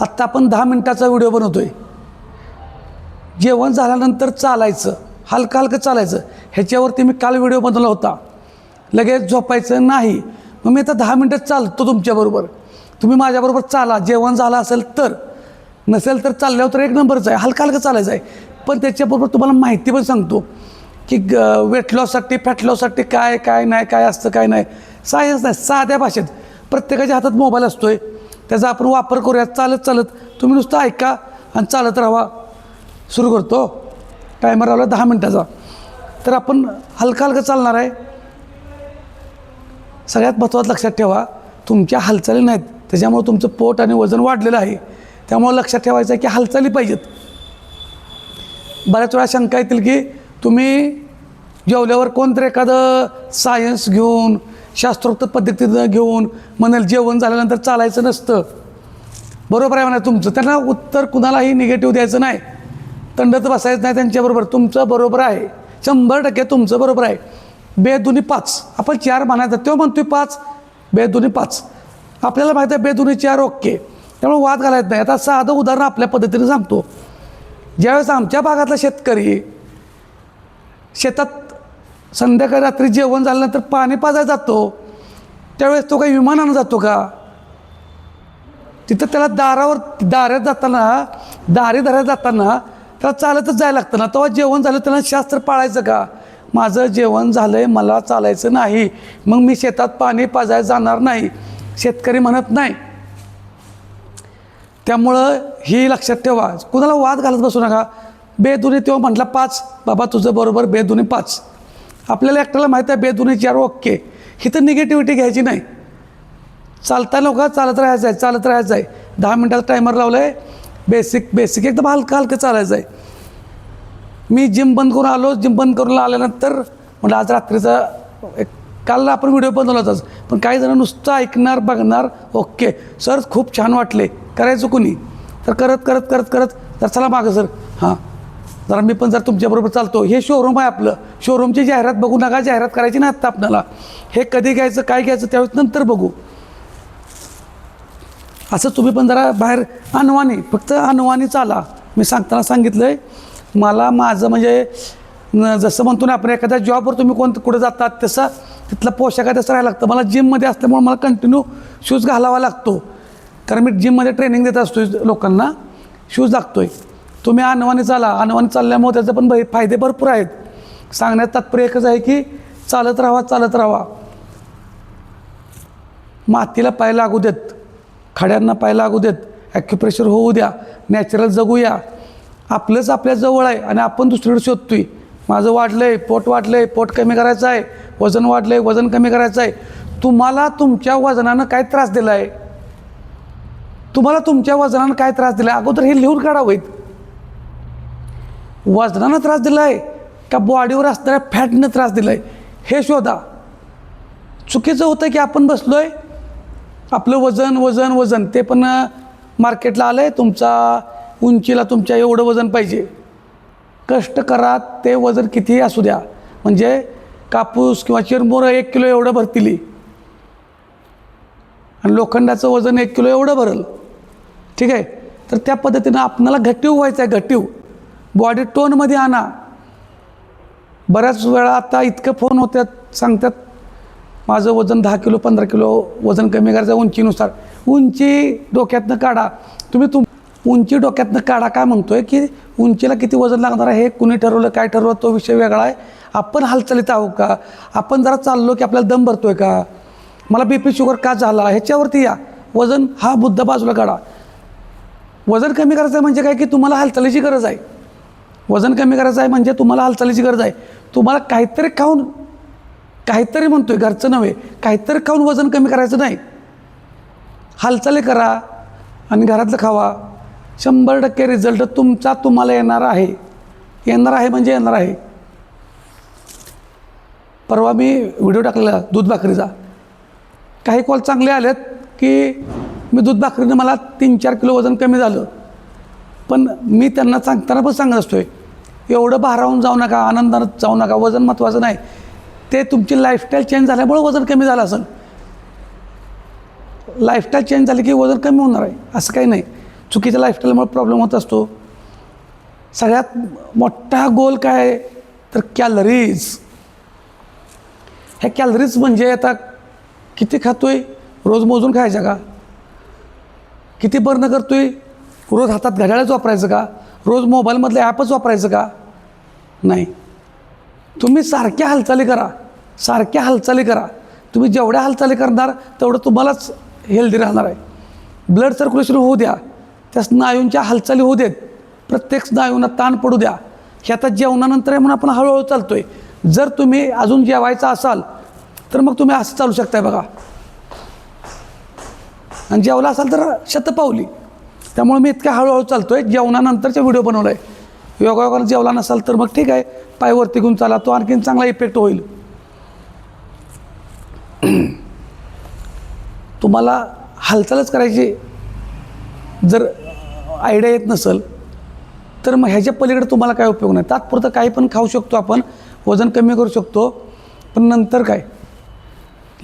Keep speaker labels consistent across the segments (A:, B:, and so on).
A: आत्ता आपण दहा मिनटाचा व्हिडिओ बनवतोय. जेवण झाल्यानंतर चालायचं हलकं हलकं चालायचं. ह्याच्यावरती मी काल व्हिडिओ बनवला होता. लगेच झोपायचं नाही. मग मी आता दहा मिनटं चालतो तुमच्याबरोबर तुम्ही माझ्याबरोबर चाला. जेवण झालं असेल तर. नसेल तर चालल्यावर तर एक नंबरच आहे. हलका हलकं चालायचं आहे. पण त्याच्याबरोबर तुम्हाला माहिती पण सांगतो की ग वेट लॉससाठी फॅट लॉससाठी काय काय नाही काय असतं काय नाही. सायन्स नाही साध्या भाषेत. प्रत्येकाच्या हातात मोबाईल असतो आहे त्याचा आपण वापर करूया चालत चालत. तुम्ही नुसतं ऐका आणि चालत राहा. सुरू करतो. टायमर लावला दहा मिनटाचा. तर आपण हलका हलकं चालणार आहे. सगळ्यात महत्त्वाचं लक्षात ठेवा तुमच्या हालचाली नाहीत. त्याच्यामुळे तुमचं पोट आणि वजन वाढलेलं आहे. त्यामुळे लक्षात ठेवायचं आहे की हालचाली पाहिजेत. बऱ्याच वेळा शंका येतील की तुम्ही जेवल्यावर कोणतरी एखादं सायन्स घेऊन शास्त्रोक्त पद्धतीनं घेऊन म्हणाल जेवण झाल्यानंतर चालायचं नसतं. बरोबर आहे म्हणा तुमचं. त्यांना उत्तर कुणालाही निगेटिव्ह द्यायचं नाही. तंडत बसायचं नाही त्यांच्याबरोबर. तुमचं बरोबर आहे. शंभर टक्के तुमचं बरोबर आहे. बेदुनी पाच. आपण चार म्हणायचं. तो म्हणतोय पाच. बेदुनी पाच. आपल्याला माहिती आहे बेदुनी चार ओके. त्यामुळे वाद घालायचं नाही. आता साधं उदाहरण आपल्या पद्धतीने सांगतो. ज्यावेळेस आमच्या भागातला शेतकरी शेतात संध्याकाळी रात्री जेवण झाल्यानंतर पाणी पाजायला जातो. त्यावेळेस तो काही विमानानं जातो का? तिथं त्याला दारावर दाऱ्यात जाताना दारी दाऱ्यात जाताना त्याला चालतच जायला लागतं ना. तेव्हा जेवण झालं त्याला शास्त्र पाळायचं का? माझं जेवण झालं आहे मला चालायचं नाही. मग मी शेतात पाणी पाजायला जाणार नाही. शेतकरी म्हणत नाही. त्यामुळं ही लक्षात ठेवा. कुणाला वाद घालत बसू नका. बेदुनी तेव्हा म्हटला पाच. बाबा तुझं बरोबर बेदुनी पाच. आपल्याला एकट्याला माहीत आहे बेदुने चार ओके. ही तर निगेटिव्हिटी घ्यायची नाही. चालता नका चालत राहायचं आहे चालत राहायचं आहे. दहा मिनटाचा टायमर लावला आहे बेसिक बेसिक एकदम हलकं हलकं चालायचं आहे. मी जिम बंद करून आलो जिम बंद करून आल्यानंतर म्हटलं आज रात्रीचा एक काल आपण व्हिडिओ बनवला होताच पण काही जण नुसतं ऐकणार बघणार ओके. सर खूप छान वाटले. करायचं कुणी? तर करत करत करत करत तर चला मागं सर हां. जरा मी पण जर तुमच्याबरोबर चालतो हे शोरूम आहे आपलं. शोरूमची जाहिरात बघू नका जाहिरात करायची ना आत्ता आपल्याला. हे कधी घ्यायचं काय घ्यायचं त्यावेळेस नंतर बघू. असं तुम्ही पण जरा बाहेर अनवाणी फक्त अनवाणी चाला. मी सांगताना सांगितलं आहे मला माझं म्हणजे जसं म्हणतो ना आपण एखाद्या जॉबवर तुम्ही कोण कुठं जातात तसं तिथला पोशाख आहे तसं राहायला लागतं. मला जिममध्ये असल्यामुळे मला कंटिन्यू शूज घालावा लागतो. कारण मी जिममध्ये ट्रेनिंग देत असतो लोकांना शूज लागतोय. तुम्ही अनवाणी चाला. अनवाणी चालल्यामुळे त्याचे पण भै- फायदे भरपूर आहेत. सांगण्यात तात्पर्य एकच आहे की चालत राहा चालत राहा. मातीला पाय लागू देत. खड्यांना पाय लागू देत. ॲक्युप्रेशर होऊ द्या. नॅचरल जगूया. आपलंच आपल्या जवळ आहे आणि आपण दुसरीकडे शोधतोय. माझं वाढलं आहे पोट वाढलं आहे पोट कमी करायचं आहे. वजन वाढलं आहे वजन कमी करायचं आहे. तुम्हाला तुमच्या वजनानं काय त्रास दिला आहे तुम्हाला तुमच्या वजनानं काय त्रास दिला आहे अगोदर हे लिहून काढावं वजनानं त्रास दिला आहे का बॉडीवर असणाऱ्या फॅटनं त्रास दिला आहे हे शोधा. चुकीचं होतं की आपण बसलो आहे आपलं वजन वजन वजन ते पण मार्केटला आलं आहे तुमचा उंचीला तुमच्या एवढं वजन पाहिजे. कष्ट करा ते वजन कितीही असू द्या. म्हणजे कापूस किंवा चिरमोर एक किलो एवढं भरतील. आणि लोखंडाचं वजन एक किलो एवढं भरल. ठीक आहे? तर त्या पद्धतीनं आपणाला घटीव व्हायचं आहे घटीव बॉडी टोनमध्ये आणा. बऱ्याच वेळा आता इतकं फोन होत्यात सांगतात माझं वजन दहा किलो पंधरा किलो वजन कमी करायचं उंचीनुसार. उंची डोक्यातनं काढा. तुम्ही तुम उंची डोक्यातनं काढा काय आहे की उंचीला किती वजन लागणार आहे हे कुणी ठरवलं काय ठरवलं तो विषय वेगळा आहे. आपण हालचालीत आहोत का? आपण जरा चाललो की आपल्याला दम भरतो आहे का? मला बी पी शुगर का झाला? ह्याच्यावरती या. वजन हा बुद्ध बाजूला काढा. वजन कमी करायचं आहे म्हणजे काय? की तुम्हाला हालचालीची गरज आहे. वजन कमी करायचं आहे म्हणजे तुम्हाला हालचालीची गरज आहे. तुम्हाला काहीतरी खाऊन काहीतरी म्हणतोय घरचं नव्हे काहीतरी खाऊन वजन कमी करायचं नाही. हालचाली करा आणि घरातलं खावा. शंभर टक्के रिझल्ट तुमचा तुम्हाला येणार आहे. येणार आहे म्हणजे येणार आहे. परवा मी व्हिडिओ टाकलेला दूध भाकरीचा. काही कॉल चांगले आलेत की मी दूध भाकरीनं मला तीन चार किलो वजन कमी झालं. पण मी त्यांना सांगताना पण सांगत असतोय एवढं भारावून जाऊ नका आनंदानं जाऊ नका वजन महत्त्वाचं नाही. ते तुमची लाईफस्टाईल चेंज झाल्यामुळे वजन कमी झालं असेल. लाईफस्टाईल चेंज झाली की वजन कमी होणार आहे असं काही नाही. चुकीच्या लाईफस्टाईलमुळे प्रॉब्लेम होत असतो. सगळ्यात मोठा गोल काय आहे? तर कॅलरीज ह्या कॅलरीज म्हणजे आता किती खातोय? रोज मोजून खायच्या का? किती बर्न करतोय? रोज हातात घड्याळच वापरायचं का? रोज मोबाईलमधले ॲपच वापरायचं का? नाही. तुम्ही सारख्या हालचाली करा. सारख्या हालचाली करा. तुम्ही जेवढ्या हालचाली करणार तेवढं तुम्हालाच हेल्दी राहणार आहे. ब्लड सर्क्युलेशन होऊ द्या. त्या स्नायूंच्या हालचाली होऊ देत. प्रत्येक स्नायूंना ताण पडू द्या. हे आता जेवणानंतर आहे म्हणून आपण हळूहळू चालतो आहे जर तुम्ही अजून जेवायचा असाल तर मग तुम्ही असं चालू शकताय बघा. आणि जेवला असाल तर शतपावली. त्यामुळे मी इतक्या हळूहळू चालतो आहे जेवणानंतरचा व्हिडिओ बनवला आहे योगायोगाला जेवला नसाल तर मग ठीक आहे. पायवरती घेऊन चाला तो आणखीन चांगला इफेक्ट होईल. तुम्हाला हालचालच करायची जर आयडिया येत नसेल तर मग ह्याच्या पलीकडे तुम्हाला काय उपयोग नाही. तात्पुरतं काही पण खाऊ शकतो आपण वजन कमी करू शकतो पण नंतर काय?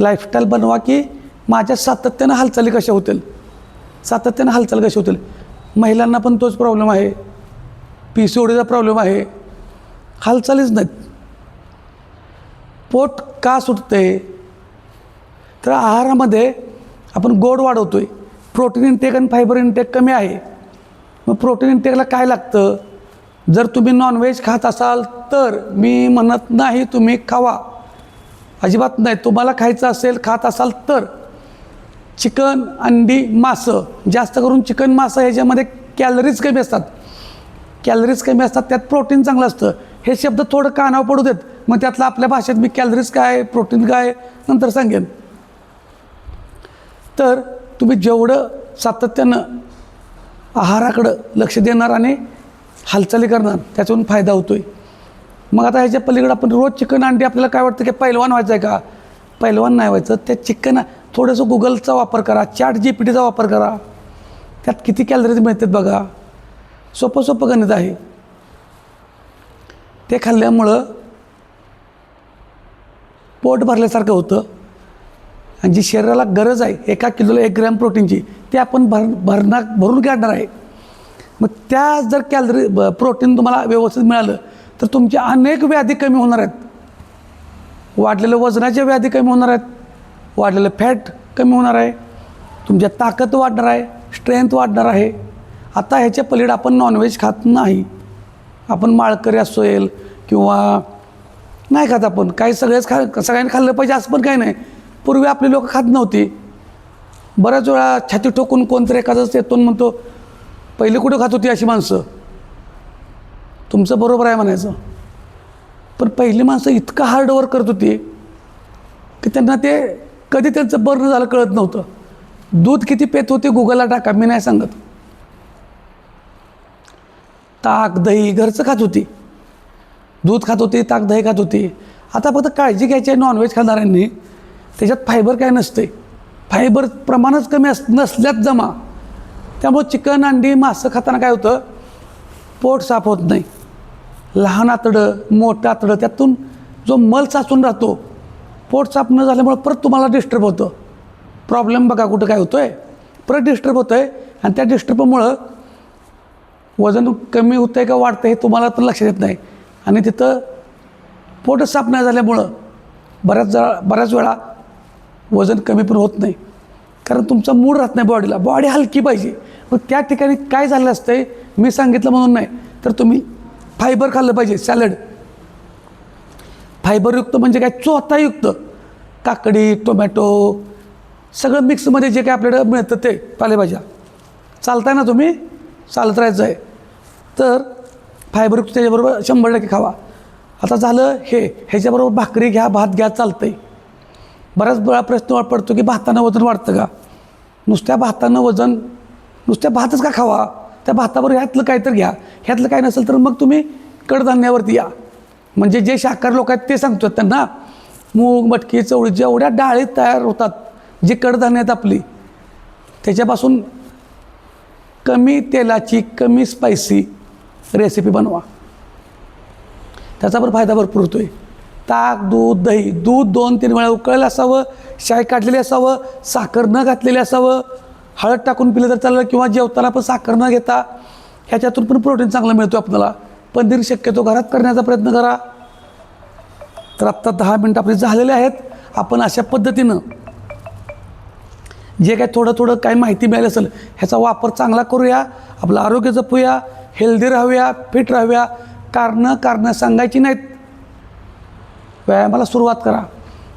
A: लाईफस्टाईल बनवा की माझ्या सातत्यानं हालचाली कशा होतील? सातत्यानं हालचाल कशी होतील? महिलांना पण तोच प्रॉब्लेम आहे. पी सी ओडीचा प्रॉब्लेम आहे. हालचालीच नाहीत. पोट का सुटते तर आहारामध्ये आपण गोड वाढवतो आहे प्रोटीन इंटेक आणि फायबर इंटेक कमी आहे. मग प्रोटीन इंटेकला काय लागतं? जर तुम्ही नॉनव्हेज खात असाल तर मी म्हणत नाही तुम्ही खावा. अजिबात नाही. तुम्हाला खायचं असेल खात असाल तर. चिकन अंडी मासं. जास्त करून चिकन मासं ह्याच्यामध्ये कॅलरीज कमी असतात. कॅलरीज कमी असतात त्यात प्रोटीन चांगलं असतं. हे शब्द थोडं कानावर पडू देत मग त्यातलं आपल्या भाषेत मी कॅलरीज काय प्रोटीन काय नंतर सांगेन. तर तुम्ही जेवढं सातत्यानं आहाराकडं लक्ष देणार आणि हालचाली करणार त्याच्यातून फायदा होतो आहे मग आता ह्याच्या पलीकडे आपण रोज चिकन अंडी आपल्याला काय वाटतं की पैलवान व्हायचं आहे का? पैलवान नाही व्हायचं. त्या चिकन थोडंसं गुगलचा वापर करा चॅट जी पी टीचा वापर करा. त्यात किती कॅलरीज मिळतात बघा? सोपं सोपं गणित आहे. ते खाल्ल्यामुळं पोट भरल्यासारखं होतं. आणि जी शरीराला गरज आहे एका किलोला एक ग्रॅम प्रोटीनची ते आपण भर भरणार भरून काढणार आहे. मग त्या जर कॅलरी ब- प्रोटीन तुम्हाला व्यवस्थित मिळालं तर तुमच्या अनेक व्याधी कमी होणार आहेत. वाढलेलं वजनाच्या व्याधी कमी होणार आहेत. वाढलेलं फॅट कमी होणार आहे. तुमच्या ताकद वाढणार आहे. स्ट्रेंथ वाढणार आहे. आता ह्याच्या पलीकडे आपण नॉनव्हेज खात नाही. आपण माळकरी असेल किंवा नाही खात आपण. काही सगळेच खा सगळ्यांनी खाल्लं पाहिजे असं पण काही नाही. पूर्वी आपली लोक खात नव्हती. बऱ्याच वेळा छाती ठोकून कोणतरी एखादंच येतो म्हणतो पहिले कुठं खात होती अशी माणसं? तुमचं बरोबर आहे म्हणायचं. पण पहिली माणसं इतकं हार्डवर्क करत होती की त्यांना ते कधी त्यांचं बर्न झालं कळत नव्हतं. दूध किती पेत होते गुगलला टाका मी नाही सांगत. ताक दही घरचं खात होती. दूध खात होती ताक दही खात होती. आता फक्त काळजी घ्यायची आहे नॉनव्हेज खाणाऱ्यांनी. त्याच्यात फायबर काय नसते. फायबर प्रमाणच कमी अस नसल्यात जमा. त्यामुळं चिकन अंडी मासं खाताना काय होतं? पोट साफ होत नाही. लहान आतडं मोठं आतडं त्यातून जो मल साचून राहतो पोट साफ न झाल्यामुळं परत तुम्हाला डिस्टर्ब होतं. प्रॉब्लेम बघा कुठं काय होतो आहे परत डिस्टर्ब होतं आहे आणि त्या डिस्टर्बमुळं वजन कमी होतं आहे का वाढतं हे तुम्हाला तर लक्षात येत नाही. आणि तिथं पोट साफ नाही झाल्यामुळं बऱ्याच जळा बऱ्याच वेळा वजन कमी पण होत नाही. कारण तुमचा मूड राहत नाही बॉडीला. बॉडी हलकी पाहिजे. मग त्या ठिकाणी काय झालं असतंय मी सांगितलं म्हणून नाही. तर तुम्ही फायबर खाल्लं पाहिजे सॅलड. फायबरयुक्त म्हणजे काय? चोथायुक्त. काकडी टोमॅटो सगळं मिक्समध्ये जे काय आपल्याकडं मिळतं ते पालेभाज्या. चालताय ना तुम्ही? चालत राहायचं आहे. तर फायबरयुक्त त्याच्याबरोबर शंभर टक्के खावा. आता झालं हे ह्याच्याबरोबर भाकरी घ्या भात घ्या चालतं आहे बऱ्याच वेळा प्रश्न पडतो की भातानं वजन वाढतं का? नुसत्या भातानं वजन नुसत्या भातच का खावा? त्या भाताबरोबर ह्यातलं काय तर घ्या. ह्यातलं काय नसेल तर मग तुम्ही कडधान्यावरती या. म्हणजे जे शाकाहार लोक आहेत ते सांगतो त्यांना मूग मटकी चवळी जेवढ्या डाळी तयार होतात जे कडधान्य आहेत आपली त्याच्यापासून कमी तेलाची कमी स्पायसी रेसिपी बनवा. त्याचा पण फायदा भरपूर होतो आहे ताक दूध दही दूध दोन तीन वेळा उकळलं असावं शाय काढलेली असावं साखर न घातलेली असावं हळद टाकून पिलं तर चाललं किंवा जेवताना पण साखर न घेता ह्याच्यातून पण प्रोटीन चांगलं मिळतो आपल्याला. पनीर शक्यतो घरात करण्याचा प्रयत्न करा. तर आत्ता दहा मिनटं आपले झालेले आहेत. आपण अशा पद्धतीनं जे काय थोडं थोडं काय माहिती मिळाली असेल ह्याचा वापर चांगला करूया आपलं आरोग्य जपूया हेल्दी राहूया फिट राहूया कारणं कारणं सांगायची नाहीत. व्यायामाला सुरुवात करा.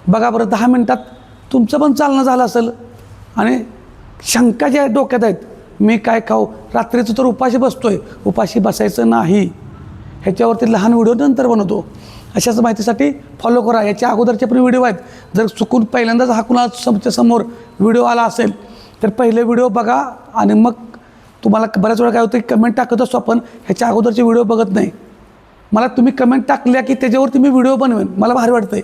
A: बघा बरं दहा मिनटात तुमचं पण चालणं झालं असेल आणि शंका ज्या डोक्यात आहेत मी काय खाऊ? रात्रीचं तर उपाशी बसतो आहे उपाशी बसायचं नाही. ह्याच्यावरती लहान व्हिडिओ नंतर बनवतो. अशाच माहितीसाठी फॉलो करा. याच्या अगोदरचे पण व्हिडिओ आहेत. जर चुकून पहिल्यांदाच हा कुणा समच्या समोर व्हिडिओ आला असेल तर पहिले व्हिडिओ बघा आणि मग तुम्हाला बऱ्याच वेळा काय होतं की कमेंट टाकत असतो आपण ह्याच्या अगोदरचे व्हिडिओ बघत नाही. मला तुम्ही कमेंट टाकल्या की त्याच्यावरती मी व्हिडिओ बनवेन. मला भारी वाटतंय.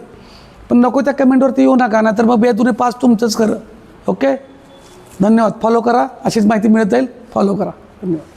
A: पण नको त्या कमेंटवरती येऊ नका नाही तर मग बेदुने पाच तुमचंच खरं. ओके धन्यवाद. फॉलो करा. अशीच माहिती मिळत जाईल. फॉलो करा. धन्यवाद.